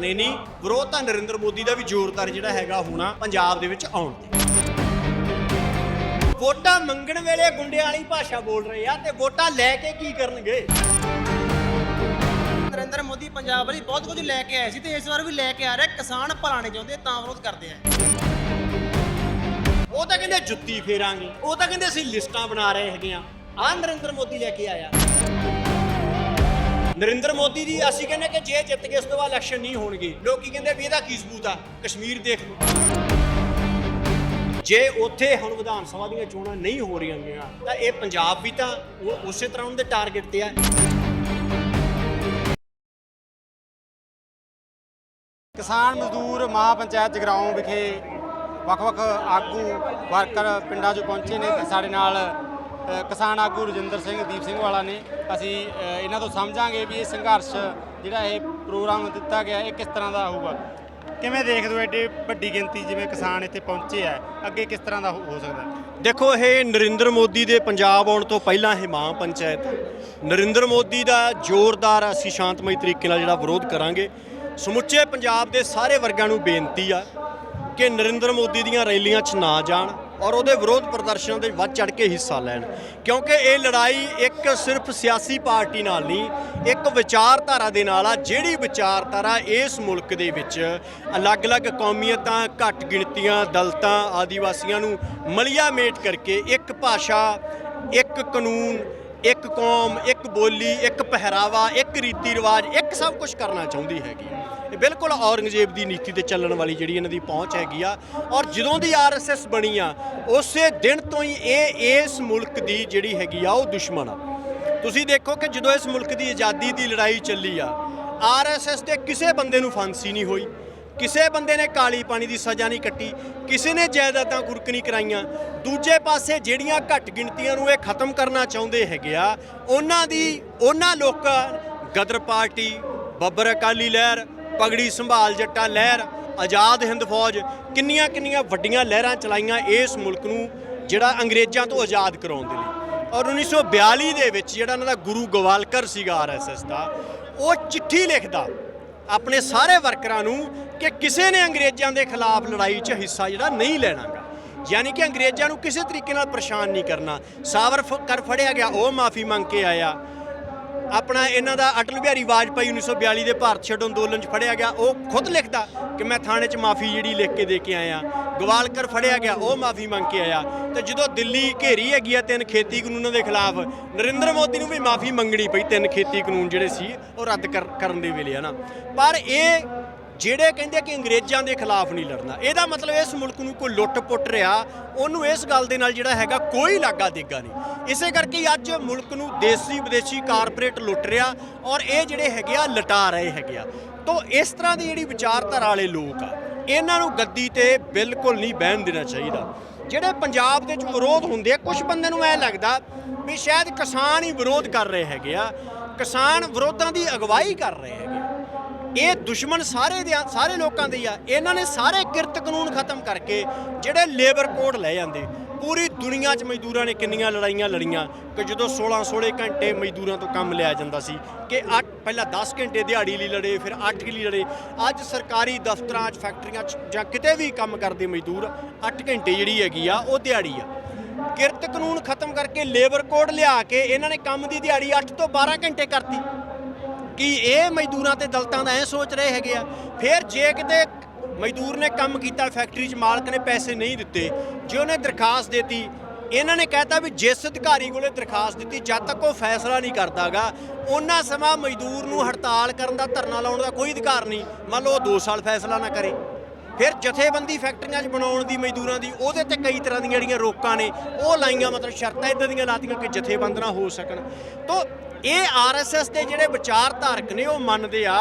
ਕਰਨੇ ਨਹੀਂ ਵਿਰੋਧ ਤਾਂ ਨਰਿੰਦਰ ਮੋਦੀ ਦਾ ਵੀ ਜ਼ੋਰਦਾਰ ਜਿਹੜਾ ਹੈਗਾ ਹੋਣਾ ਪੰਜਾਬ ਦੇ ਵਿੱਚ ਆਉਣ ਤੇ। ਵੋਟਾਂ ਮੰਗਣ ਵੇਲੇ ਗੁੰਡੇ ਵਾਲੀ ਭਾਸ਼ਾ ਬੋਲ ਰਹੇ ਆ ਤੇ ਵੋਟਾਂ ਲੈ ਕੇ ਕੀ ਕਰਨਗੇ? ਨਰਿੰਦਰ ਮੋਦੀ ਪੰਜਾਬ ਲਈ ਬਹੁਤ ਕੁਝ ਲੈ ਕੇ ਆਏ ਸੀ ਤੇ ਇਸ ਵਾਰ ਵੀ ਲੈ ਕੇ ਆ ਰਿਹਾ। ਕਿਸਾਨ ਭਲਾ ਨਹੀਂ ਚਾਹੁੰਦੇ ਤਾਂ ਵਿਰੋਧ ਕਰਦੇ ਆ। ਉਹ ਤਾਂ ਕਹਿੰਦੇ ਜੁੱਤੀ ਫੇਰਾਂਗੇ ਉਹ ਤਾਂ ਕਹਿੰਦੇ ਅਸੀਂ ਲਿਸਟਾਂ ਬਣਾ ਰਹੇ ਹੈਗੇ ਆ। ਆ ਨਰਿੰਦਰ ਮੋਦੀ ਲੈ ਕੇ ਆਇਆ। ਨਰਿੰਦਰ ਮੋਦੀ ਦੀ ਅਸੀਂ ਕਹਿੰਦੇ ਕਿ ਜੇ ਜਿੱਤ ਕੇ ਉਸ ਤੋਂ ਬਾਅਦ ਇਲੈਕਸ਼ਨ ਨਹੀਂ ਹੋਣਗੇ। ਲੋਕੀ ਕਹਿੰਦੇ ਵੀ ਇਹਦਾ ਕੀ ਸਬੂਤ ਆ? ਕਸ਼ਮੀਰ ਦੇਖ ਲਓ। ਜੇ ਉੱਥੇ ਹੁਣ ਵਿਧਾਨ ਸਭਾ ਦੀਆਂ ਚੋਣਾਂ ਨਹੀਂ ਹੋ ਰਹੀਆਂ ਗੀਆਂ ਤਾਂ ਇਹ ਪੰਜਾਬ ਵੀ ਤਾਂ ਉਹ ਉਸੇ ਤਰ੍ਹਾਂ ਉਹਦੇ ਟਾਰਗੇਟ ਤੇ ਆ। ਕਿਸਾਨ ਮਜ਼ਦੂਰ ਮਹਾ ਪੰਚਾਇਤ ਜਗਰਾਉਂ ਵਿਖੇ ਵੱਖ-ਵੱਖ ਆਗੂ, ਵਰਕਰ ਪਿੰਡਾਂ 'ਚ ਪਹੁੰਚੇ ਨੇ ਤੇ ਸਾਡੇ ਨਾਲ ਕਿਸਾਨ ਆਗੂ ਰਜਿੰਦਰ ਸਿੰਘ, ਦੀਪ ਸਿੰਘ ਵਾਲਾ ਨੇ। ਅਸੀਂ ਇਹਨਾਂ ਤੋਂ ਸਮਝਾਂਗੇ ਵੀ ਇਹ ਸੰਘਰਸ਼ ਜਿਹੜਾ ਇਹ ਪ੍ਰੋਗਰਾਮ ਦਿੱਤਾ ਗਿਆ, ਇਹ ਕਿਸ ਤਰ੍ਹਾਂ ਦਾ ਹੋਊਗਾ। ਕਿਵੇਂ ਦੇਖਦੇ ਹੋ ਐਡੀ ਵੱਡੀ ਗਿਣਤੀ ਜਿਵੇਂ ਕਿਸਾਨ ਇੱਥੇ ਪਹੁੰਚੇ ਆ? ਅੱਗੇ ਕਿਸ ਤਰ੍ਹਾਂ ਦਾ ਹੋ ਹੋ ਸਕਦਾ? ਦੇਖੋ, ਇਹ ਨਰਿੰਦਰ ਮੋਦੀ ਦੇ ਪੰਜਾਬ ਆਉਣ ਤੋਂ ਪਹਿਲਾਂ ਇਹ ਮਾਂ ਪੰਚਾਇਤ ਨਰਿੰਦਰ ਮੋਦੀ ਦਾ ਜ਼ੋਰਦਾਰ, ਅਸੀਂ ਸ਼ਾਂਤਮਈ ਤਰੀਕੇ ਨਾਲ ਜਿਹੜਾ ਵਿਰੋਧ ਕਰਾਂਗੇ। ਸਮੁੱਚੇ ਪੰਜਾਬ ਦੇ ਸਾਰੇ ਵਰਗਾਂ ਨੂੰ ਬੇਨਤੀ ਆ ਕਿ ਨਰਿੰਦਰ ਮੋਦੀ ਦੀਆਂ ਰੈਲੀਆਂ 'ਚ ਨਾ ਜਾਣ। ਔਰ ਉਹਦੇ ਵਿਰੋਧ ਪ੍ਰਦਰਸ਼ਨਾਂ ਦੇ ਵੱਧ ਚੜ ਕੇ ਹਿੱਸਾ ਲੈਣ। ਕਿਉਂਕਿ ਇਹ ਲੜਾਈ ਇੱਕ ਸਿਰਫ ਸਿਆਸੀ ਪਾਰਟੀ ਨਾਲ ਨਹੀਂ, ਇੱਕ ਵਿਚਾਰਧਾਰਾ ਦੇ ਨਾਲ ਆ। ਜਿਹੜੀ ਵਿਚਾਰਧਾਰਾ ਇਸ ਮੁਲਕ ਦੇ ਵਿੱਚ ਅਲੱਗ-ਅਲੱਗ ਕੌਮੀਅਤਾਂ, ਘੱਟ ਗਿਣਤੀਆਂ, ਦਲਤਾਂ, ਆਦੀਵਾਸੀਆਂ ਨੂੰ ਮਲੀਆ ਮੇਟ ਕਰਕੇ ਇੱਕ ਭਾਸ਼ਾ, ਇੱਕ ਕਾਨੂੰਨ ਇੱਕ ਕੌਮ, ਇੱਕ ਬੋਲੀ, ਇੱਕ ਪਹਿਰਾਵਾ, ਇੱਕ ਰੀਤੀ ਰਿਵਾਜ, ਇੱਕ ਸਭ ਕੁਝ ਕਰਨਾ ਚਾਹੁੰਦੀ ਹੈਗੀ ਆ। ਇਹ ਬਿਲਕੁਲ ਔਰੰਗਜ਼ੇਬ ਦੀ ਨੀਤੀ ਤੇ ਚੱਲਣ ਵਾਲੀ ਜਿਹੜੀ ਇਹਨਾਂ ਦੀ ਪਹੁੰਚ ਹੈਗੀ ਆ, ਔਰ ਜਦੋਂ ਦੀ ਆਰਐਸਐਸ ਬਣੀ ਆ, ਉਸੇ ਦਿਨ ਤੋਂ ਹੀ ਇਹ, ਇਸ ਮੁਲਕ ਦੀ ਜਿਹੜੀ ਹੈਗੀ ਆ, ਉਹ ਦੁਸ਼ਮਣ ਆ ਤੁਸੀਂ ਦੇਖੋ ਕਿ ਜਦੋਂ ਇਸ ਮੁਲਕ ਦੀ ਆਜ਼ਾਦੀ ਦੀ ਲੜਾਈ ਚੱਲੀ ਆ ਆਰਐਸਐਸ ਦੇ ਕਿਸੇ ਬੰਦੇ ਨੂੰ ਫਾਂਸੀ ਨਹੀਂ ਹੋਈ ਕਿਸੇ ਬੰਦੇ ਨੇ ਕਾਲੀ ਪਾਣੀ ਦੀ ਸਜ਼ਾ ਨਹੀਂ ਕੱਟੀ, ਕਿਸੇ ਨੇ ਜਾਇਦਾਦਾਂ ਕੁਰਕ ਨਹੀਂ ਕਰਾਈਆਂ। ਦੂਜੇ ਪਾਸੇ ਜਿਹੜੀਆਂ ਘੱਟ ਗਿਣਤੀਆਂ ਨੂੰ ਇਹ ਖਤਮ ਕਰਨਾ ਚਾਹੁੰਦੇ ਹੈਗੇ ਆ, ਉਹਨਾਂ ਦੀ, ਉਹਨਾਂ ਲੋਕਾਂ, ਗਦਰ ਪਾਰਟੀ, ਬੱਬਰ ਅਕਾਲੀ ਲਹਿਰ, ਪਗੜੀ ਸੰਭਾਲ ਜੱਟਾ ਲਹਿਰ, ਆਜ਼ਾਦ ਹਿੰਦ ਫੌਜ ਕਿੰਨੀਆਂ ਕਿੰਨੀਆਂ ਵੱਡੀਆਂ ਲਹਿਰਾਂ ਚਲਾਈਆਂ ਇਸ ਮੁਲਕ ਨੂੰ, ਜਿਹੜਾ ਅੰਗਰੇਜ਼ਾਂ ਤੋਂ ਆਜ਼ਾਦ ਕਰਾਉਣ ਦੇ ਲਈ। ਔਰ 1942 ਦੇ ਵਿੱਚ ਜਿਹੜਾ ਇਹਨਾਂ ਦਾ ਗੁਰੂ ਗਵਾਲਕਰ ਸੀਗਾ ਆਰਐਸਐਸ ਦਾ, ਉਹ ਚਿੱਠੀ ਲਿਖਦਾ ਆਪਣੇ ਸਾਰੇ ਵਰਕਰਾਂ ਨੂੰ ਕਿ ਕਿਸੇ ਨੇ ਅੰਗਰੇਜ਼ਾਂ ਦੇ ਖਿਲਾਫ ਲੜਾਈ 'ਚ ਹਿੱਸਾ ਜਿਹੜਾ ਨਹੀਂ ਲੈਣਾਗਾ। ਯਾਨੀ ਕਿ ਅੰਗਰੇਜ਼ਾਂ ਨੂੰ ਕਿਸੇ ਤਰੀਕੇ ਨਾਲ ਪਰੇਸ਼ਾਨ ਨਹੀਂ ਕਰਨਾ। ਸਾਵਰ ਫ- ਕਰ ਫੜਿਆ ਗਿਆ, ਉਹ ਮਾਫੀ ਮੰਗ ਕੇ ਆਇਆ। ਆਪਣਾ ਇਹਨਾਂ ਦਾ ਅਟਲ ਬਿਹਾਰੀ ਵਾਜਪਾਈ 1942 ਦੇ ਭਾਰਤ ਛੱਡੋ ਅੰਦੋਲਨ 'ਚ ਫੜਿਆ ਗਿਆ। ਉਹ ਖੁਦ ਲਿਖਦਾ ਕਿ ਮੈਂ ਥਾਣੇ 'ਚ ਮਾਫੀ ਜਿਹੜੀ ਲਿਖ ਕੇ ਦੇ ਕੇ ਆਇਆ। ਗਵਾਲਕਰ ਫੜਿਆ ਗਿਆ, ਉਹ ਮਾਫੀ ਮੰਗ ਕੇ ਆਇਆ। ਤੇ ਜਦੋਂ ਦਿੱਲੀ ਘੇਰੀ ਹੈਗੀ ਆ ਤਿੰਨ ਖੇਤੀ ਕਾਨੂੰਨਾਂ ਦੇ ਖਿਲਾਫ, ਨਰਿੰਦਰ ਮੋਦੀ ਨੂੰ ਵੀ ਮਾਫੀ ਮੰਗਣੀ ਪਈ ਤਿੰਨ ਖੇਤੀ ਕਾਨੂੰਨ ਜਿਹੜੇ ਸੀ, ਉਹ ਰੱਦ ਕਰ- ਕਰਨ ਦੇ ਵੇਲੇ, ਹਨਾ। ਪਰ ਇਹ ਜਿਹੜੇ ਕਹਿੰਦੇ ਕਿ ਅੰਗਰੇਜ਼ਾਂ ਦੇ ਖਿਲਾਫ ਨਹੀਂ ਲੜਨਾ, ਇਹਦਾ ਮਤਲਬ ਇਸ ਮੁਲਕ ਨੂੰ ਕੋਈ ਲੁੱਟ-ਪੁੱਟ ਰਿਹਾ, ਉਹਨੂੰ ਇਸ ਗੱਲ ਦੇ ਨਾਲ ਜਿਹੜਾ ਹੈਗਾ ਕੋਈ ਲਾਗਾ ਦੇਗਾ ਨਹੀਂ। ਇਸੇ ਕਰਕੇ ਅੱਜ ਮੁਲਕ ਨੂੰ ਦੇਸੀ ਵਿਦੇਸ਼ੀ ਕਾਰਪੋਰੇਟ ਲੁੱਟ ਰਿਹਾ ਔਰ ਇਹ ਜਿਹੜੇ ਹੈਗੇ ਆ ਲਟਾ ਰਹੇ ਹੈਗੇ ਆ। ਤੋਂ ਇਸ ਤਰ੍ਹਾਂ ਦੀ ਜਿਹੜੀ ਵਿਚਾਰਧਾਰਾ ਵਾਲੇ ਲੋਕ ਆ, ਇਹਨਾਂ ਨੂੰ ਗੱਦੀ ਤੇ ਬਿਲਕੁਲ ਨਹੀਂ ਬਹਿਣ ਦੇਣਾ ਚਾਹੀਦਾ। ਜਿਹੜੇ ਪੰਜਾਬ ਦੇ ਵਿੱਚ ਵਿਰੋਧ ਹੁੰਦੇ ਆ ਕੁਝ ਬੰਦੇ ਨੂੰ ਐ ਲੱਗਦਾ ਵੀ ਸ਼ਾਇਦ ਕਿਸਾਨ ਹੀ ਵਿਰੋਧ ਕਰ ਰਹੇ ਹੈਗੇ ਆ, ਕਿਸਾਨ ਵਿਰੋਧਾਂ ਦੀ ਅਗਵਾਈ ਕਰ ਰਹੇ ਹੈਗੇ ਇਹ ਦੁਸ਼ਮਣ ਸਾਰੇ ਦੇ ਆ ਸਾਰੇ ਲੋਕਾਂ ਦੇ ਹੀ ਆ। ਇਹਨਾਂ ਨੇ ਸਾਰੇ ਕਿਰਤ ਕਾਨੂੰਨ ਖਤਮ ਕਰਕੇ ਜਿਹੜੇ ਲੇਬਰ ਕੋਡ ਲੈ ਜਾਂਦੇ, ਪੂਰੀ ਦੁਨੀਆ 'ਚ ਮਜ਼ਦੂਰਾਂ ਨੇ ਕਿੰਨੀਆਂ ਲੜਾਈਆਂ ਲੜੀਆਂ। ਕਿ ਜਦੋਂ 16 16 ਘੰਟੇ ਮਜ਼ਦੂਰਾਂ ਤੋਂ ਕੰਮ ਲਿਆ ਜਾਂਦਾ ਸੀ ਕਿ ਅੱਠ ਪਹਿਲਾਂ 10 ਘੰਟੇ ਦਿਹਾੜੀ ਲਈ ਲੜੇ, ਫਿਰ 8 ਲਈ ਲੜੇ। ਅੱਜ ਸਰਕਾਰੀ ਦਫ਼ਤਰਾਂ 'ਚ, ਫੈਕਟਰੀਆਂ 'ਚ ਜਾਂ ਕਿਤੇ ਵੀ ਕੰਮ ਕਰਦੇ ਮਜ਼ਦੂਰ 8 ਘੰਟੇ ਜਿਹੜੀ ਹੈਗੀ ਆ, ਉਹ ਦਿਹਾੜੀ ਆ। ਕਿਰਤ ਕਾਨੂੰਨ ਖਤਮ ਕਰਕੇ ਲੇਬਰ ਕੋਡ ਲਿਆ ਕੇ ਇਹਨਾਂ ਨੇ ਕੰਮ ਦੀ ਦਿਹਾੜੀ 8 ਤੋਂ 12 ਘੰਟੇ ਕਰਤੀ। ਕਿ ਇਹ ਮਜ਼ਦੂਰਾਂ ਤੇ ਦਲਤਾਂ ਦਾ ਐ ਸੋਚ ਰਹੇ ਹੈਗੇ ਆ। ਫਿਰ ਜੇ ਕਿਤੇ ਮਜ਼ਦੂਰ ਨੇ ਕੰਮ ਕੀਤਾ, ਫੈਕਟਰੀ 'ਚ ਮਾਲਕ ਨੇ ਪੈਸੇ ਨਹੀਂ ਦਿੱਤੇ, ਜੇ ਉਹਨੇ ਦਰਖਾਸਤ ਦਿੱਤੀ, ਇਹਨਾਂ ਨੇ ਕਹਿਤਾ ਵੀ ਜਿਸ ਅਧਿਕਾਰੀ ਕੋਲੇ ਦਰਖਾਸਤ ਦਿੱਤੀ, ਜਦ ਤੱਕ ਉਹ ਫੈਸਲਾ ਨਹੀਂ ਕਰਦਾਗਾ, ਉਹਨਾਂ ਸਮਾਂ ਮਜ਼ਦੂਰ ਨੂੰ ਹੜਤਾਲ ਕਰਨ ਦਾ, ਧਰਨਾ ਲਾਉਣ ਦਾ ਕੋਈ ਅਧਿਕਾਰ ਨਹੀਂ। ਮੰਨ ਲਓ ਉਹ 2 ਸਾਲ ਫੈਸਲਾ ਨਾ ਕਰੇ। ਫਿਰ ਜਥੇਬੰਦੀ ਫੈਕਟਰੀਆਂ 'ਚ ਬਣਾਉਣ ਦੀ, ਮਜ਼ਦੂਰਾਂ ਦੀ, ਉਹਦੇ ਤੇ ਕਈ ਤਰ੍ਹਾਂ ਦੀਆਂ ਜਿਹੜੀਆਂ ਰੋਕਾਂ ਨੇ, ਉਹ ਲਾਈਆਂ ਮਤਲਬ ਸ਼ਰਤਾਂ ਇਦਾਂ ਦੀਆਂ ਲਾਤੀਆਂ ਕਿ ਜਥੇਬੰਦ ਨਾ ਹੋ ਸਕਣ। ਤੋਂ ਇਹ ਆਰਐਸਐਸ ਦੇ ਜਿਹੜੇ ਵਿਚਾਰਧਾਰਕ ਨੇ, ਉਹ ਮੰਨਦੇ ਆ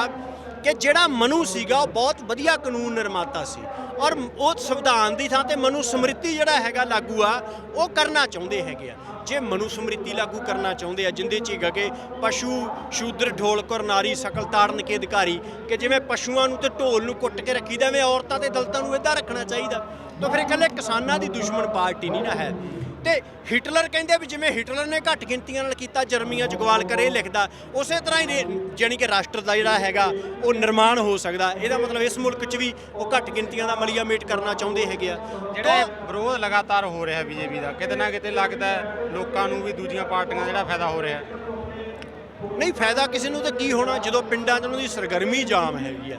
ਕਿ ਜਿਹੜਾ ਮਨੂ ਸੀਗਾ, ਉਹ ਬਹੁਤ ਵਧੀਆ ਕਾਨੂੰਨ ਨਿਰਮਾਤਾ ਸੀ ਔਰ ਉਹ ਸੰਵਿਧਾਨ ਦੀ ਥਾਂ ਤੇ ਮਨੂ ਸਮ੍ਰਿਤੀ ਜਿਹੜਾ ਹੈਗਾ ਲਾਗੂ ਆ, ਉਹ ਕਰਨਾ ਚਾਹੁੰਦੇ ਹੈਗੇ ਆ। ਜੇ ਮਨੂ ਸਮ੍ਰਿਤੀ ਲਾਗੂ ਕਰਨਾ ਚਾਹੁੰਦੇ ਆ, ਜਿੰਦੇ ਚ ਹੈਗਾ ਕਿ ਪਸ਼ੂ, ਸ਼ੂਦਰ ਢੋਲਕਰ ਨਾਰੀ, ਸਕਲ ਤਾੜਨ ਕੇ ਅਧਿਕਾਰੀ ਕਿ ਜਿਵੇਂ ਪਸ਼ੂਆਂ ਨੂੰ ਤੇ ਢੋਲ ਨੂੰ ਕੁੱਟ ਕੇ ਰੱਖੀਦਾ ਐਵੇਂ ਔਰਤਾਂ ਤੇ ਦਲਤਾਂ ਨੂੰ ਇਦਾਂ ਰੱਖਣਾ ਚਾਹੀਦਾ, ਤਾਂ ਫਿਰ ਇਕੱਲੇ ਕਿਸਾਨਾਂ ਦੀ ਦੁਸ਼ਮਣ ਪਾਰਟੀ ਨਹੀਂ ਨਾ ਹੈ। ਤੇ ਹਿਟਲਰ ਕਹਿੰਦੇ ਵੀ ਜਿਵੇਂ ਹਿਟਲਰ ਨੇ ਘੱਟ ਗਿਣਤੀਆਂ ਨਾਲ ਕੀਤਾ ਜਰਮਨੀਆਂ ਚ ਗਵਾਲ ਕਰੇ ਲਿਖਦਾ ਉਸੇ ਤਰ੍ਹਾਂ ਹੀ ਜਾਣੀ ਕਿ ਰਾਸ਼ਟਰ ਦਾ ਜਿਹੜਾ ਹੈਗਾ ਉਹ ਨਿਰਮਾਣ ਹੋ ਸਕਦਾ। ਇਹਦਾ ਮਤਲਬ ਇਸ ਮੁਲਕ 'ਚ ਵੀ ਉਹ ਘੱਟ ਗਿਣਤੀਆਂ ਦਾ ਮਲੀਆਮੇਟ ਕਰਨਾ ਚਾਹੁੰਦੇ ਹੈਗੇ ਆ। ਜਿਹੜਾ ਇਹ ਵਿਰੋਧ ਲਗਾਤਾਰ ਹੋ ਰਿਹਾ ਬੀਜੇਪੀ ਦਾ ਕਿਤੇ ਨਾ ਕਿਤੇ ਲੱਗਦਾ ਲੋਕਾਂ ਨੂੰ ਵੀ ਦੂਜੀਆਂ ਪਾਰਟੀਆਂ ਦਾ ਜਿਹੜਾ ਫਾਇਦਾ ਹੋ ਰਿਹਾ। ਹੈ ਨਹੀਂ, ਫਾਇਦਾ ਕਿਸੇ ਨੂੰ ਤਾਂ ਕੀ ਹੋਣਾ? ਜਦੋਂ ਪਿੰਡਾਂ 'ਚ ਉਹਨਾਂ ਦੀ ਸਰਗਰਮੀ ਜਾਮ ਹੈਗੀ ਆ।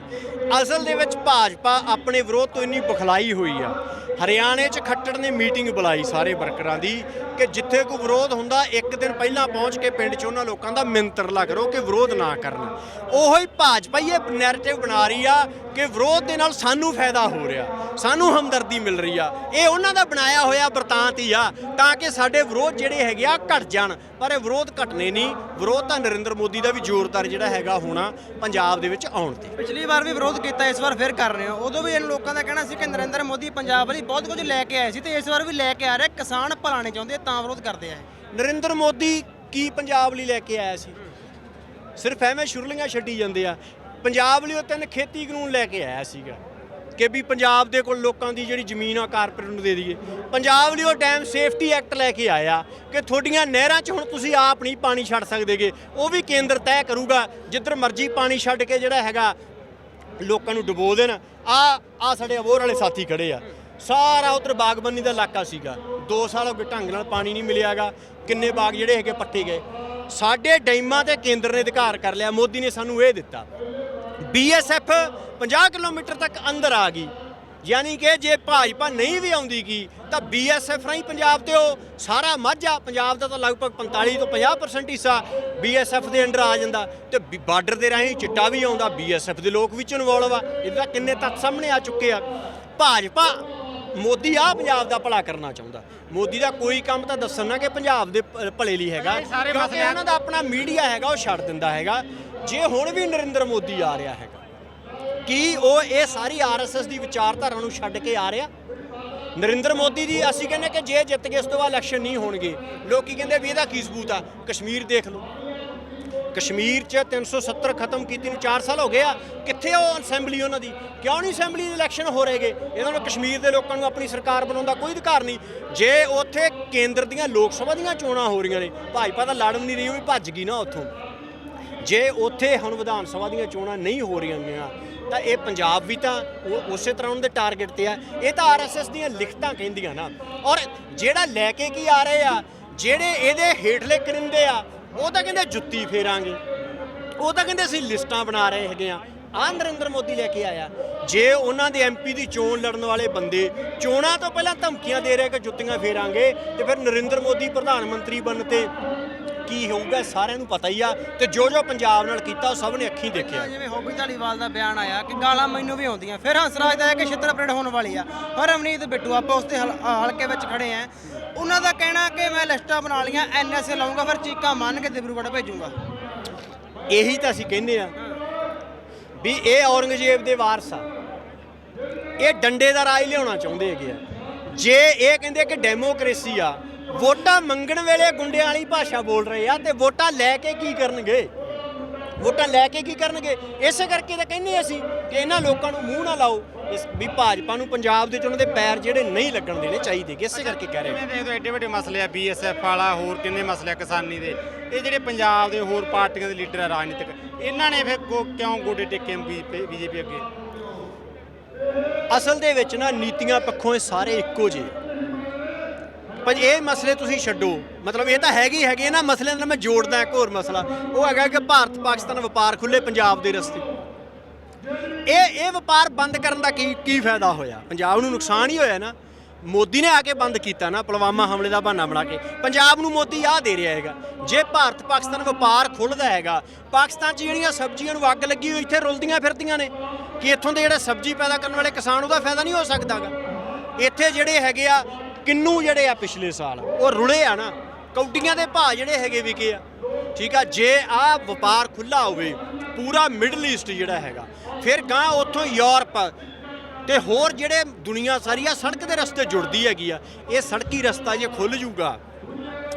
ਅਸਲ ਦੇ ਵਿੱਚ ਭਾਜਪਾ ਆਪਣੇ ਵਿਰੋਧ ਤੋਂ ਇੰਨੀ ਬਖਲਾਈ ਹੋਈ ਆ। ਹਰਿਆਣੇ 'ਚ ਖੱਟੜ ਨੇ ਮੀਟਿੰਗ ਬੁਲਾਈ ਸਾਰੇ ਵਰਕਰਾਂ ਦੀ ਕਿ ਜਿੱਥੇ ਕੋਈ ਵਿਰੋਧ ਹੁੰਦਾ, ਇੱਕ ਦਿਨ ਪਹਿਲਾਂ ਪਹੁੰਚ ਕੇ ਪਿੰਡ 'ਚ ਉਹਨਾਂ ਲੋਕਾਂ ਦਾ ਮਿੰਤਰਲਾ ਕਰੋ ਕਿ ਵਿਰੋਧ ਨਾ ਕਰਨ। ਉਹੋ ਹੀ ਭਾਜਪਾ ਹੀ ਇਹ ਨੈਰੇਟਿਵ ਬਣਾ ਰਹੀ ਆ ਕਿ ਵਿਰੋਧ ਦੇ ਨਾਲ ਸਾਨੂੰ ਫਾਇਦਾ ਹੋ ਰਿਹਾ। ਸਾਨੂੰ ਹਮਦਰਦੀ ਮਿਲ ਰਹੀ ਆ। ਇਹ ਉਹਨਾਂ ਦਾ ਬਣਾਇਆ ਹੋਇਆ ਵਰਤਾਂਤ ਹੀ ਆ ਤਾਂ ਕਿ ਸਾਡੇ ਵਿਰੋਧ ਜਿਹੜੇ ਹੈਗੇ ਆ ਘਟ ਜਾਣ। ਪਰ ਇਹ ਵਿਰੋਧ ਘਟਨੇ ਨਹੀਂ। ਵਿਰੋਧ ਤਾਂ ਨਰਿੰਦਰ ਮੋਦੀ ਦਾ ਵੀ ਜ਼ੋਰਦਾਰ ਜਿਹੜਾ ਹੈਗਾ ਹੋਣਾ ਪੰਜਾਬ ਦੇ ਵਿੱਚ ਆਉਣ ਤੇ। ਪਿਛਲੀ ਵਾਰ ਵੀ ਵਿਰੋਧ ਕੀਤਾ ਇਸ ਵਾਰ ਫਿਰ ਕਰ ਰਹੇ ਹੋ। ਉਦੋਂ ਵੀ ਇਹਨਾਂ ਲੋਕਾਂ ਦਾ ਕਹਿਣਾ ਸੀ ਕਿ ਨਰਿੰਦਰ ਮੋਦੀ ਪੰਜਾਬ ਲਈ ਬਹੁਤ ਕੁਝ ਲੈ ਕੇ ਆਏ ਸੀ ਤੇ ਇਸ ਵਾਰ ਵੀ ਲੈ ਕੇ ਆ ਰਿਹਾ ਕਿਸਾਨ ਭਲਾਣੇ ਚਾਹੁੰਦੇ ਤਾਂ ਵਿਰੋਧ ਕਰਦੇ ਆ। ਨਰਿੰਦਰ ਮੋਦੀ ਕੀ ਪੰਜਾਬ ਲਈ ਲੈ ਕੇ ਆਇਆ ਸੀ? ਸਿਰਫ ਐਵੇਂ ਸ਼ੁਰਲੀਆਂ ਛੱਡੀ ਜਾਂਦੇ ਆ। ਪੰਜਾਬ ਲਈ ਉਹ ਤਿੰਨ ਖੇਤੀ ਕਾਨੂੰਨ ਲੈ ਕੇ ਆਇਆ ਸੀਗਾ। ਕਿ ਵੀ ਪੰਜਾਬ ਦੇ ਕੋਲ ਲੋਕਾਂ ਦੀ ਜਿਹੜੀ ਜ਼ਮੀਨ ਆ ਕਾਰਪੋਰੇਟ ਨੂੰ ਦੇ ਦਈਏ। ਪੰਜਾਬ ਲਈ ਉਹ ਡੈਮ ਸੇਫਟੀ ਐਕਟ ਲੈ ਕੇ ਆਇਆ ਕਿ ਤੁਹਾਡੀਆਂ ਨਹਿਰਾਂ 'ਚ ਹੁਣ ਤੁਸੀਂ ਆਪ ਨਹੀਂ ਪਾਣੀ ਛੱਡ ਸਕਦੇਗੇ। ਉਹ ਵੀ ਕੇਂਦਰ ਤੈਅ ਕਰੂਗਾ, ਜਿੱਧਰ ਮਰਜ਼ੀ ਪਾਣੀ ਛੱਡ ਕੇ ਜਿਹੜਾ ਹੈਗਾ ਲੋਕਾਂ ਨੂੰ ਡੁਬੋ ਦੇਣ। ਆ ਆ ਸਾਡੇ ਅਬੋਰ ਵਾਲੇ ਸਾਥੀ ਖੜੇ ਆ। ਸਾਰਾ ਉਧਰ ਬਾਗਬਾਨੀ ਦਾ ਇਲਾਕਾ ਸੀਗਾ। 2 ਸਾਲ ਹੋ ਗਏ ਢੰਗ ਨਾਲ ਪਾਣੀ ਨਹੀਂ ਮਿਲਿਆਗਾ। ਕਿੰਨੇ ਬਾਗ ਜਿਹੜੇ ਹੈਗੇ ਪੱਟੇ ਗਏ। ਸਾਡੇ ਡੈਮਾਂ ਤੇ ਕੇਂਦਰ ਨੇ ਅਧਿਕਾਰ ਕਰ ਲਿਆ। ਮੋਦੀ ਨੇ ਸਾਨੂੰ ਇਹ ਦਿੱਤਾ। ਬੀਐਸਐਫ 50 ਕਿਲੋਮੀਟਰ ਤੱਕ ਅੰਦਰ ਆ ਗਈ। ਯਾਨੀ ਕਿ ਜੇ ਭਾਜਪਾ ਨਹੀਂ ਵੀ ਆਉਂਦੀ ਕੀ ਤਾਂ ਬੀਐਸਐਫ ਰਾਹੀਂ ਪੰਜਾਬ ਤੇ ਉਹ ਸਾਰਾ ਮਾਝਾ ਪੰਜਾਬ ਦਾ ਤਾਂ ਲਗਭਗ 45 ਤੋਂ 50% ਹਿੱਸਾ ਬੀਐਸਐਫ ਦੇ ਅੰਡਰ ਆ ਜਾਂਦਾ। ਤੇ ਬਾਰਡਰ ਦੇ ਰਾਹੀਂ ਚਿੱਟਾ ਵੀ ਆਉਂਦਾ ਬੀਐਸਐਫ ਦੇ ਲੋਕ ਵਿੱਚ ਇਨਵੋਲਵ ਆ ਇਹਦਾ ਕਿੰਨੇ ਤੱਥ ਸਾਹਮਣੇ ਆ ਚੁੱਕੇ ਆ। ਭਾਜਪਾ ਮੋਦੀ ਆ ਪੰਜਾਬ ਦਾ ਭਲਾ ਕਰਨਾ ਚਾਹੁੰਦਾ। ਮੋਦੀ ਦਾ ਕੋਈ ਕੰਮ ਤਾਂ ਦੱਸਣ ਨਾ ਕਿ ਪੰਜਾਬ ਦੇ ਭਲੇ ਲਈ ਹੈਗਾ। ਕਿਉਂਕਿ ਉਹਨਾਂ ਦਾ ਆਪਣਾ ਮੀਡੀਆ ਹੈਗਾ ਉਹ ਛੱਡ ਦਿੰਦਾ ਹੈਗਾ। ਜੇ ਹੁਣ ਵੀ ਨਰਿੰਦਰ ਮੋਦੀ ਆ ਰਿਹਾ ਹੈਗਾ ਕੀ ਉਹ ਇਹ ਸਾਰੀ ਆਰਐਸਐਸ ਦੀ ਵਿਚਾਰਧਾਰਾ ਨੂੰ ਛੱਡ ਕੇ ਆ ਰਿਹਾ? ਨਰਿੰਦਰ ਮੋਦੀ ਦੀ ਅਸੀਂ ਕਹਿੰਦੇ ਕਿ ਜੇ ਜਿੱਤ ਗਏ, ਉਸ ਤੋਂ ਬਾਅਦ ਇਲੈਕਸ਼ਨ ਨਹੀਂ ਹੋਣਗੇ। ਲੋਕੀ ਕਹਿੰਦੇ ਵੀ ਇਹਦਾ ਕੀ ਸਬੂਤ ਆ? ਕਸ਼ਮੀਰ ਦੇਖ ਲਓ। ਕਸ਼ਮੀਰ 'ਚ 370 ਖਤਮ ਕੀਤੀ ਨੂੰ 4 ਸਾਲ ਹੋ ਗਏ ਆ। ਕਿੱਥੇ ਉਹ ਅਸੈਂਬਲੀ ਉਹਨਾਂ ਦੀ? ਕਿਉਂ ਨਹੀਂ ਅਸੈਂਬਲੀ ਦੇ ਇਲੈਕਸ਼ਨ ਹੋ ਰਹੇਗੇ ਇਹਨਾਂ ਨੂੰ ਕਸ਼ਮੀਰ ਦੇ ਲੋਕਾਂ ਨੂੰ ਆਪਣੀ ਸਰਕਾਰ ਬਣਾਉਣ ਦਾ ਕੋਈ ਅਧਿਕਾਰ ਨਹੀਂ। ਜੇ ਉੱਥੇ ਕੇਂਦਰ ਦੀਆਂ ਲੋਕ ਸਭਾ ਦੀਆਂ ਚੋਣਾਂ ਹੋ ਰਹੀਆਂ ਨੇ, ਭਾਜਪਾ ਤਾਂ ਲੜਨ ਨਹੀਂ ਰਹੀ, ਉਹ ਵੀ ਭੱਜ ਗਈ ਨਾ ਉੱਥੋਂ। ਜੇ ਉੱਥੇ ਹੁਣ ਵਿਧਾਨ ਸਭਾ ਦੀਆਂ ਚੋਣਾਂ ਨਹੀਂ ਹੋ ਰਹੀਆਂ ਤਾਂ ਇਹ ਪੰਜਾਬ ਵੀ ਤਾਂ ਉਹ ਉਸੇ ਤਰ੍ਹਾਂ ਉਹਨਾਂ ਦੇ ਟਾਰਗੇਟ ਤੇ ਆ। ਇਹ ਤਾਂ ਆਰਐਸਐਸ ਦੀਆਂ ਲਿਖਤਾਂ ਕਹਿੰਦੀਆਂ ਨਾ। ਔਰ ਜਿਹੜਾ ਲੈ ਕੇ ਕੀ ਆ ਰਹੇ ਆ, ਜਿਹੜੇ ਇਹਦੇ ਹੇਠਲੇ ਕਰਿੰਦੇ ਆ, ਉਹ ਤਾਂ ਕਹਿੰਦੇ ਜੁੱਤੀ ਫੇਰਾਂਗੇ। ਉਹ ਤਾਂ ਕਹਿੰਦੇ ਅਸੀਂ ਲਿਸਟਾਂ ਬਣਾ ਰਹੇ ਹੈਗੇ ਆ। ਆ ਨਰਿੰਦਰ ਮੋਦੀ ਲੈ ਕੇ ਆਇਆ। ਜੇ ਉਹਨਾਂ ਦੇ ਐਮਪੀ ਦੀ ਚੋਣ ਲੜਨ ਵਾਲੇ ਬੰਦੇ ਚੋਣਾਂ ਤੋਂ ਪਹਿਲਾਂ ਧਮਕੀਆਂ ਦੇ ਰਹੇ ਕਿ ਜੁੱਤੀਆਂ ਫੇਰਾਂਗੇ, ਤੇ ਫਿਰ ਨਰਿੰਦਰ ਮੋਦੀ ਪ੍ਰਧਾਨ ਮੰਤਰੀ ਬਣਨ ਤੇ ਕੀ ਹੋਊਗਾ ਸਾਰਿਆਂ ਨੂੰ ਪਤਾ ਹੀ ਆ ਤੇ ਜੋ ਜੋ ਪੰਜਾਬ ਨਾਲ ਕੀਤਾ ਉਹ ਸਭ ਨੇ ਅੱਖੀਂ ਦੇਖਿਆ। ਜਿਵੇਂ ਹੋਬੀ ਧਾਲੀਵਾਲ ਦਾ ਬਿਆਨ ਆਇਆ ਕਿ ਗਾਲਾਂ ਮੈਨੂੰ ਵੀ ਆਉਂਦੀਆਂ ਫਿਰ ਹੰਸਰਾਜ ਦਾ ਹੈ ਕਿ ਛਿੱਤਰ ਪਰੇਡ ਹੋਣ ਵਾਲੀ ਆ। ਹਰਮਨੀਤ ਬਿੱਟੂ ਆਪਾਂ ਉਸ ਅ, ਹਲਕੇ ਵਿੱਚ ਖੜੇ ਆ। ਉਹਨਾਂ ਦਾ ਕਹਿਣਾ ਕਿ ਮੈਂ ਲਿਸਟਾਂ ਬਣਾ ਲੀਆਂ ਐਨਐਸਏ ਲਾਉਂਗਾ ਫਿਰ ਚੀਕਾਂ ਮੰਨ ਕੇ ਦਿਬਰੂਗੜ੍ਹ ਭੇਜੂਗਾ। ਇਹੀ ਤਾਂ ਅਸੀਂ ਕਹਿੰਦੇ ਆ ਵੀ ਇਹ ਔਰੰਗਜ਼ੇਬ ਦੇ ਵਾਰਸ ਆ। ਇਹ ਡੰਡੇ ਦਾ ਰਾਜ ਲਿਆਉਣਾ ਚਾਹੁੰਦੇ ਹੈਗੇ ਆ। ਜੇ ਇਹ ਕਹਿੰਦੇ ਕਿ ਡੈਮੋਕ੍ਰੇਸੀ ਆ ਵੋਟਾਂ ਮੰਗਣ ਵੇਲੇ ਗੁੰਡਿਆਂ ਵਾਲੀ ਭਾਸ਼ਾ ਬੋਲ ਰਹੇ ਆ ਤੇ ਵੋਟਾਂ ਲੈ ਕੇ ਕੀ ਕਰਨਗੇ? ਵੋਟਾਂ ਲੈ ਕੇ ਕੀ ਕਰਨਗੇ? ਇਸੇ ਕਰਕੇ ਤਾਂ ਕਹਿੰਦੇ ਅਸੀਂ ਕਿ ਇਹਨਾਂ ਲੋਕਾਂ ਨੂੰ ਮੂੰਹ ਨਾ ਲਾਓ। ਇਸ ਵੀ ਭਾਜਪਾ ਨੂੰ ਪੰਜਾਬ ਦੇ ਚ ਉਹਨਾਂ ਦੇ ਪੈਰ ਜਿਹੜੇ ਨਹੀਂ ਲੱਗਣ ਦੇਣੇ ਚਾਹੀਦੇ ਇਸੇ ਕਰਕੇ ਕਹਿ ਰਹੇ ਦੇਖਦੇ ਹੋ ਐਡੇ ਵੱਡੇ ਮਸਲੇ ਆ ਬੀਐਸਐਫ ਵਾਲਾ ਹੋਰ ਕਿੰਨੇ ਮਸਲੇ ਆ ਕਿਸਾਨੀ ਦੇ। ਇਹ ਜਿਹੜੇ ਪੰਜਾਬ ਦੇ ਹੋਰ ਪਾਰਟੀਆਂ ਦੇ ਲੀਡਰ ਆ ਰਾਜਨੀਤਿਕ ਇਹਨਾਂ ਨੇ ਫਿਰ ਕਿਉਂ ਗੋਡੇ ਟੇਕੇ ਬੀਜੇਪੀ ਅੱਗੇ ਅਸਲ ਦੇ ਵਿੱਚ ਨਾ ਨੀਤੀਆਂ ਪੱਖੋਂ ਇਹ ਸਾਰੇ ਇੱਕੋ ਜਿਹੇ ਪਰ ਇਹ ਮਸਲੇ ਤੁਸੀਂ ਛੱਡੋ। ਮਤਲਬ ਇਹ ਤਾਂ ਹੈਗੇ ਹੈਗੇ ਨਾ ਮਸਲਿਆਂ ਨਾਲ ਮੈਂ ਜੋੜਦਾ ਇੱਕ ਹੋਰ ਮਸਲਾ। ਉਹ ਹੈਗਾ ਕਿ ਭਾਰਤ ਪਾਕਿਸਤਾਨ ਵਪਾਰ ਖੁੱਲੇ ਪੰਜਾਬ ਦੇ ਰਸਤੇ। ਇਹ ਇਹ ਵਪਾਰ ਬੰਦ ਕਰਨ ਦਾ ਕੀ ਕੀ ਫਾਇਦਾ ਹੋਇਆ? ਪੰਜਾਬ ਨੂੰ ਨੁਕਸਾਨ ਹੀ ਹੋਇਆ ਨਾ। ਮੋਦੀ ਨੇ ਆ ਕੇ ਬੰਦ ਕੀਤਾ ਨਾ, ਪੁਲਵਾਮਾ ਹਮਲੇ ਦਾ ਬਹਾਨਾ ਬਣਾ ਕੇ। ਪੰਜਾਬ ਨੂੰ ਮੋਦੀ ਆਹ ਦੇ ਰਿਹਾ ਹੈਗਾ। ਜੇ ਭਾਰਤ ਪਾਕਿਸਤਾਨ ਵਪਾਰ ਖੁੱਲਦਾ ਹੈਗਾ, ਪਾਕਿਸਤਾਨ 'ਚ ਜਿਹੜੀਆਂ ਸਬਜ਼ੀਆਂ ਨੂੰ ਅੱਗ ਲੱਗੀ ਹੋਈ ਇੱਥੇ ਰੁਲਦੀਆਂ ਫਿਰਦੀਆਂ ਨੇ, ਕਿ ਇੱਥੋਂ ਦੇ ਜਿਹੜੇ ਸਬਜ਼ੀ ਪੈਦਾ ਕਰਨ ਵਾਲੇ ਕਿਸਾਨ ਉਹਦਾ ਫਾਇਦਾ ਨਹੀਂ ਹੋ ਸਕਦਾਗਾ। ਇੱਥੇ ਜਿਹੜੇ ਹੈਗੇ ਆ ਕਿੰਨੂ ਜਿਹੜੇ ਆ ਪਿਛਲੇ ਸਾਲ? ਉਹ ਰੁਲੇ ਆ ਨਾ। ਕੌਡੀਆਂ ਦੇ ਭਾਅ ਜਿਹੜੇ ਹੈਗੇ ਵਿਕੇ ਆ। ਠੀਕ ਆ, ਜੇ ਆ ਵਪਾਰ ਖੁੱਲਾ ਹੋਵੇ, ਪੂਰਾ ਮਿਡਲ ਈਸਟ ਜਿਹੜਾ ਹੈਗਾ। ਫਿਰ ਗਾਂ ਉੱਥੋਂ ਯੂਰਪ ਤੇ ਹੋਰ ਜਿਹੜੇ ਦੁਨੀਆ ਸਾਰੀ ਆ, ਸੜਕ ਦੇ ਰਸਤੇ ਜੁੜਦੀ ਹੈਗੀ ਆ। ਇਹ ਸੜਕੀ ਰਸਤਾ ਜੇ ਖੁੱਲ ਜੂਗਾ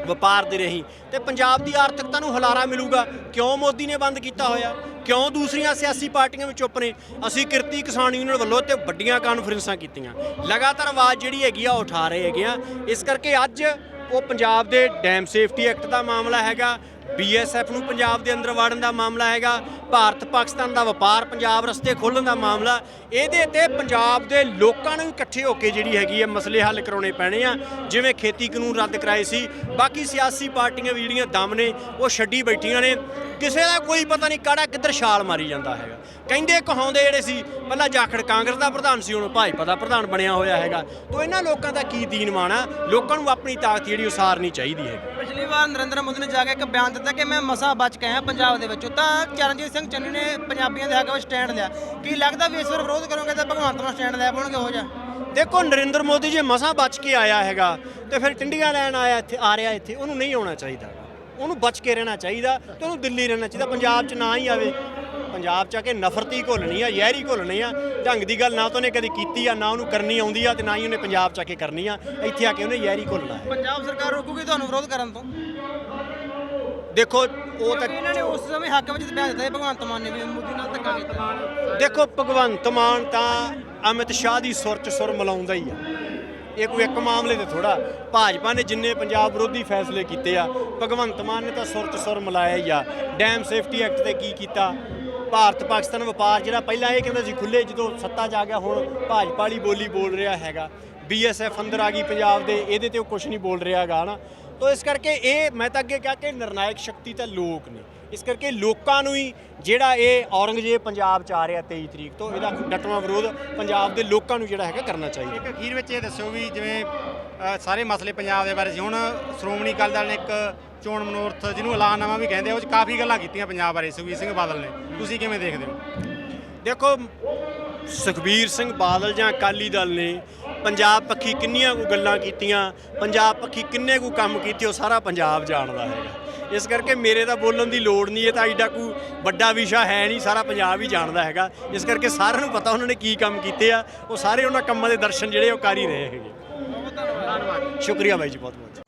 ਵਪਾਰ ਦੇ ਰਹੀ। ਤੇ ਪੰਜਾਬ ਦੀ ਆਰਥਿਕਤਾ ਨੂੰ ਹੁਲਾਰਾ ਮਿਲੂਗਾ। ਕਿਉਂ ਮੋਦੀ ਨੇ ਬੰਦ ਕੀਤਾ ਹੋਇਆ? ਕਿਉਂ ਦੂਸਰੀਆਂ ਸਿਆਸੀ ਪਾਰਟੀਆਂ ਵਿੱਚ ਚੁੱਪ ਨੇ ਅਸੀਂ ਕਿਰਤੀ ਕਿਸਾਨ ਯੂਨੀਅਨ ਵੱਲੋਂ ਤੇ ਵੱਡੀਆਂ ਕਾਨਫਰੰਸਾਂ ਕੀਤੀਆਂ। ਲਗਾਤਾਰ ਆਵਾਜ਼ ਜਿਹੜੀ ਹੈਗੀ ਆ, ਉਹ ਉਠਾ ਰਹੇ ਹੈਗੇ ਆ। ਇਸ ਕਰਕੇ ਅੱਜ ਉਹ ਪੰਜਾਬ ਦੇ ਡੈਮ ਸੇਫਟੀ ਐਕਟ ਦਾ ਮਾਮਲਾ ਹੈਗਾ। ਬੀਐਸਐਫ ਨੂੰ ਪੰਜਾਬ ਦੇ ਅੰਦਰ ਵਾੜਨ ਦਾ ਮਾਮਲਾ ਹੈਗਾ, ਭਾਰਤ ਪਾਕਿਸਤਾਨ ਦਾ ਵਪਾਰ, ਪੰਜਾਬ ਰਸਤੇ ਖੋਲ੍ਹਣ ਦਾ ਮਾਮਲਾ। ਇਹਦੇ ਤੇ ਪੰਜਾਬ ਦੇ ਲੋਕਾਂ ਨੂੰ ਇਕੱਠੇ ਹੋ ਕੇ ਜਿਹੜੀ ਹੈਗੀ ਹੈ ਮਸਲੇ ਹੱਲ ਕਰਾਉਣੇ ਪੈਣੇ ਆ, ਜਿਵੇਂ ਖੇਤੀ ਕਾਨੂੰਨ ਰੱਦ ਕਰਾਏ ਸੀ, ਬਾਕੀ ਸਿਆਸੀ ਪਾਰਟੀਆਂ ਵੀ ਜਿਹੜੀਆਂ ਦਮ ਨੇ, ਉਹ ਛੱਡੀ ਬੈਠੀਆਂ ਨੇ। ਕਿਸੇ ਦਾ ਕੋਈ ਪਤਾ ਨਹੀਂ ਕਾੜਾ ਕਿੱਧਰ ਛਾਲ ਮਾਰੀ ਜਾਂਦਾ ਹੈਗਾ। ਕਹਿੰਦੇ ਕਹਾਉਂਦੇ ਜਿਹੜੇ ਸੀ, ਪਹਿਲਾਂ ਜਾਖੜ ਕਾਂਗਰਸ ਦਾ ਪ੍ਰਧਾਨ ਸੀ, ਹੁਣ ਭਾਜਪਾ ਦਾ ਪ੍ਰਧਾਨ ਬਣਿਆ ਹੋਇਆ ਹੈਗਾ। ਤੋਂ ਇਹਨਾਂ ਲੋਕਾਂ ਦਾ ਕੀ ਦੀਨ ਆ? ਲੋਕਾਂ ਨੂੰ ਆਪਣੀ ਤਾਕਤ ਜਿਹੜੀ ਉਸਾਰਨੀ ਚਾਹੀਦੀ ਹੈ ਪਿਛਲੀ ਵਾਰ ਨਰਿੰਦਰ ਮੋਦੀ ਨੇ ਜਾ ਕੇ ਇੱਕ ਬਿਆਨ ਦਿੱਤਾ ਕਿ ਮੈਂ ਮਸਾ ਬਚ ਕੇ ਆਇਆ ਪੰਜਾਬ ਦੇ ਵਿੱਚੋਂ। ਤਾਂ ਚਰਨਜੀਤ ਸਿੰਘ ਚੰਨੀ ਨੇ ਪੰਜਾਬੀਆਂ ਦੇ ਹੱਕ ਵਿੱਚ ਸਟੈਂਡ ਲਿਆ। ਕੀ ਲੱਗਦਾ ਵੀ ਇਸ ਵਾਰ ਵਿਰੋਧ ਕਰੋਗੇ ਤਾਂ ਭਗਵੰਤ ਮਾਨ ਸਟੈਂਡ ਲੈ ਪਾਉਣਗੇ ਹੋ ਜਾ ਦੇਖੋ, ਨਰਿੰਦਰ ਮੋਦੀ ਜੇ ਮਸਾਂ ਬਚ ਕੇ ਆਇਆ ਹੈਗਾ, ਤੇ ਫਿਰ ਟਿੰਡੀਆਂ ਲੈਣ ਆਇਆ ਇੱਥੇ, ਆ ਰਿਹਾ ਇੱਥੇ, ਉਹਨੂੰ ਨਹੀਂ ਆਉਣਾ ਚਾਹੀਦਾ। ਉਹਨੂੰ ਬਚ ਕੇ ਰਹਿਣਾ ਚਾਹੀਦਾ ਤੇ ਉਹਨੂੰ ਦਿੱਲੀ ਰਹਿਣਾ ਚਾਹੀਦਾ, ਪੰਜਾਬ 'ਚ ਨਾ ਹੀ ਆਵੇ। ਪੰਜਾਬ 'ਚ ਆ ਕੇ ਨਫ਼ਰਤੀ ਘੁਲਣੀ ਆ ਯਹਿਰੀ ਘੁਲਣੀ ਆ ਢੰਗ ਦੀ ਗੱਲ ਨਾ ਤਾਂ ਉਹਨੇ ਕਦੀ ਕੀਤੀ ਆ ਨਾ ਉਹਨੂੰ ਕਰਨੀ ਆਉਂਦੀ ਆ ਤੇ ਨਾ ਹੀ ਉਹਨੇ ਪੰਜਾਬ 'ਚ ਆ ਕੇ ਕਰਨੀ ਆ। ਇੱਥੇ ਆ ਕੇ ਉਹਨੇ ਯਹਿਰੀ ਘੁਲਣਾ ਹੈ। ਪੰਜਾਬ ਸਰਕਾਰ ਰੋਕੂਗੀ ਤੁਹਾਨੂੰ ਵਿਰੋਧ ਕਰਨ ਤੋਂ? ਦੇਖੋ ਉਹ ਤਾਂ ਇਹਨਾਂ ਨੇ ਉਸ ਸਮੇਂ ਹੱਕ ਵਿੱਚ ਬਿਆਨ ਦਿੱਤਾ ਸੀ ਭਗਵੰਤ ਮਾਨ ਨੇ ਵੀ ਮੋਦੀ ਨਾਲ ਧੱਕਾ ਕੀਤਾ। ਦੇਖੋ ਭਗਵੰਤ ਮਾਨ ਤਾਂ ਅਮਿਤ ਸ਼ਾਹ ਦੀ ਸੁਰ 'ਚ ਸੁਰ ਮਿਲਾਉਂਦਾ ਹੀ ਆ। ਇਹ ਕੋਈ ਇੱਕ ਮਾਮਲੇ ਤੇ ਥੋੜਾ ਭਾਜਪਾ ਨੇ ਜਿੰਨੇ ਪੰਜਾਬ ਵਿਰੋਧੀ ਫੈਸਲੇ ਕੀਤੇ ਆ ਭਗਵੰਤ ਮਾਨ ਨੇ ਤਾਂ ਸੁਰ 'ਚ ਸੁਰ ਮਿਲਾਇਆ ਹੀ ਆ। ਡੈਮ ਸੇਫਟੀ ਐਕਟ ਤੇ ਕੀ ਕੀਤਾ? ਭਾਰਤ ਪਾਕਿਸਤਾਨ ਵਪਾਰ ਜਿਹੜਾ ਪਹਿਲਾਂ ਇਹ ਕਹਿੰਦਾ ਸੀ ਖੁੱਲੇ ਜਦੋਂ ਸੱਤਾ 'ਚ ਆ ਗਿਆ, ਹੁਣ ਭਾਜਪਾ ਵਾਲੀ ਬੋਲੀ ਬੋਲ ਰਿਹਾ ਹੈਗਾ। ਬੀਐਸਐਫ ਅੰਦਰ ਆ ਗਈ ਪੰਜਾਬ ਦੇ, ਇਹਦੇ ਤੇ ਉਹ ਕੁਝ ਨਹੀਂ ਬੋਲ ਰਿਹਾ ਹੈਗਾ ਨਾ ਤੋ ਇਸ ਕਰਕੇ ਇਹ ਮੈਂ ਤਾਂ ਅੱਗੇ ਕਿਹਾ ਕਿ ਨਿਰਣਾਇਕ ਸ਼ਕਤੀ ਤਾਂ ਲੋਕ ਨੇ। ਇਸ ਕਰਕੇ ਲੋਕਾਂ ਨੂੰ ਹੀ ਜਿਹੜਾ ਇਹ ਔਰੰਗਜ਼ੇਬ ਪੰਜਾਬ ਚ ਆ ਰਿਹਾ 23 ਤਰੀਕ ਤੋਂ, ਇਹਦਾ ਡਟਵਾਂ ਵਿਰੋਧ ਪੰਜਾਬ ਦੇ ਲੋਕਾਂ ਨੂੰ ਜਿਹੜਾ ਹੈਗਾ ਕਰਨਾ ਚਾਹੀਦਾ। ਇੱਕ ਅਖੀਰ ਵਿੱਚ ਇਹ ਦੱਸੋ ਵੀ ਜਿਵੇਂ ਸਾਰੇ ਮਸਲੇ ਪੰਜਾਬ ਦੇ ਬਾਰੇ ਸੀ। ਹੁਣ ਸ਼੍ਰੋਮਣੀ ਅਕਾਲੀ ਦਲ ਨੇ ਇੱਕ ਚੋਣ ਮਨੋਰਥ ਜਿਹਨੂੰ ਐਲਾਨਨਾਮਾ ਵੀ ਕਹਿੰਦੇ ਆ ਉਹ 'ਚ ਕਾਫੀ ਗੱਲਾਂ ਕੀਤੀਆਂ ਪੰਜਾਬ ਬਾਰੇ ਸੁਖਬੀਰ ਸਿੰਘ ਬਾਦਲ ਨੇ। ਤੁਸੀਂ ਕਿਵੇਂ ਦੇਖਦੇ ਹੋ? ਦੇਖੋ ਸੁਖਬੀਰ ਸਿੰਘ ਬਾਦਲ ਜਾਂ ਅਕਾਲੀ ਦਲ ਨੇ ਪੰਜਾਬ ਪੱਖੀ ਕਿੰਨੀਆਂ ਕੁ ਗੱਲਾਂ ਕੀਤੀਆਂ ਪੰਜਾਬ ਪੱਖੀ ਕਿੰਨੇ ਕੁ ਕੰਮ ਕੀਤੇ ਉਹ ਸਾਰਾ ਪੰਜਾਬ ਜਾਣਦਾ ਹੈਗਾ। ਇਸ ਕਰਕੇ ਮੇਰੇ ਤਾਂ ਬੋਲਣ ਦੀ ਲੋੜ ਨਹੀਂ ਇਹ ਤਾਂ ਐਡਾ ਕੋਈ ਵੱਡਾ ਵਿਸ਼ਾ ਹੈ ਨਹੀਂ ਸਾਰਾ ਪੰਜਾਬ ਹੀ ਜਾਣਦਾ ਹੈਗਾ। ਇਸ ਕਰਕੇ ਸਾਰਿਆਂ ਨੂੰ ਪਤਾ ਉਹਨਾਂ ਨੇ ਕੀ ਕੰਮ ਕੀਤੇ ਆ ਉਹ ਸਾਰੇ ਉਹਨਾਂ ਕੰਮਾਂ ਦੇ ਦਰਸ਼ਨ ਜਿਹੜੇ ਉਹ ਕਰ ਹੀ ਰਹੇ ਹੈਗੇ। ਧੰਨਵਾਦ। ਸ਼ੁਕਰੀਆ ਬਾਈ ਜੀ ਬਹੁਤ ਬਹੁਤ।